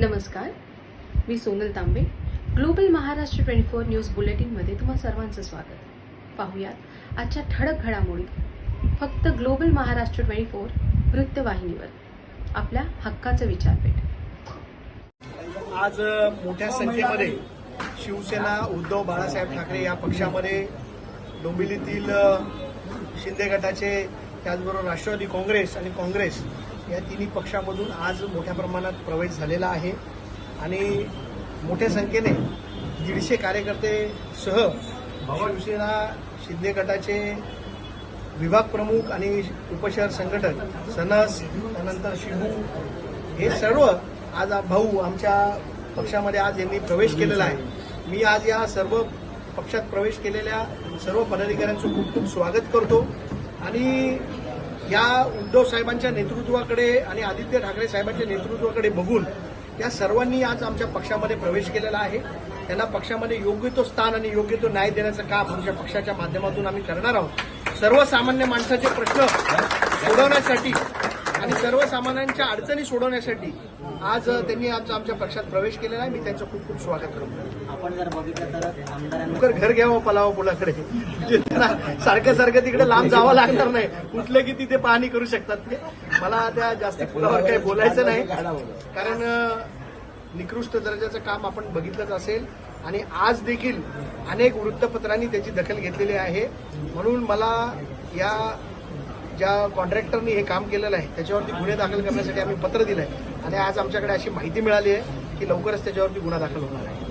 नमस्कार मी Sonal Tambe. Global Maharashtra twenty four news बुलेटिनमध्ये तुम्हा सर्वांचं स्वागत. पाहूयात आजच्या ठळक घडामोडी. फक्त ग्लोबल महाराष्ट्र ट्वेंटी फोर वृत्तवाहिनीवर. आपल्या हक्काचं विचारपेठ. आज मोठ्या संख्येमध्ये शिवसेना उद्धव बाळासाहेब ठाकरे या पक्षामध्ये डोंबिवलीतील शिंदे गटाचे त्याचबरोबर राष्ट्रवादी काँग्रेस आणि काँग्रेस या तिन्ही पक्षामधून आज मोठ्या प्रमाणात प्रवेश झालेला आहे. आणि मोठ्या संख्येने दीडशे कार्यकर्ते सह शिवसेना शिंदे गटाचे विभाग प्रमुख आणि उपशहर संघटक सनस त्यानंतर शिहू हे सर्व आज भाऊ आमच्या पक्षामध्ये आज यांनी प्रवेश केलेला आहे. मी आज या सर्व पक्षात प्रवेश केलेल्या सर्व पदाधिकाऱ्यांचं खूप खूप स्वागत करतो. आणि या उद्धव साहेबांच्या नेतृत्वाकडे आणि आदित्य ठाकरे साहेबांच्या नेतृत्वाकडे बघून या सर्वांनी आज आमच्या पक्षामध्ये प्रवेश केलेला आहे. त्यांना पक्षामध्ये योग्य तो स्थान आणि योग्य तो न्याय देण्याचं काम आमच्या पक्षाच्या माध्यमातून आम्ही करणार आहोत. सर्वसामान्य माणसाचे प्रश्न सोडवण्यासाठी आणि सर्वसामान्यांच्या अडचणी सोडवण्यासाठी आज त्यांनी आज आमच्या पक्षात प्रवेश केलेला आहे. मी त्यांचं खूप खूप स्वागत करतो. आपण जर बघितलं तर घर घ्यावं पलावा पुलाकडे म्हणजे सारखं सारखं तिकडे लांब जावं लागणार नाही. कुठले की तिथे पाहणी करू शकतात ते. मला त्या जास्त पुलावर काही बोलायचं नाही. कारण निकृष्ट दर्जाचं काम आपण बघितलंच असेल. आणि आज देखील अनेक वृत्तपत्रांनी त्याची दखल घेतलेली आहे. म्हणून मला या ज्या कॉन्ट्रॅक्टरनी हे काम केलेलं आहे त्याच्यावरती गुन्हे दाखल करण्यासाठी आम्ही पत्र दिलं आहे आणि आज आमच्याकडे अशी माहिती मिळाली आहे की लवकरच त्याच्यावरती गुन्हा दाखल होणार आहे.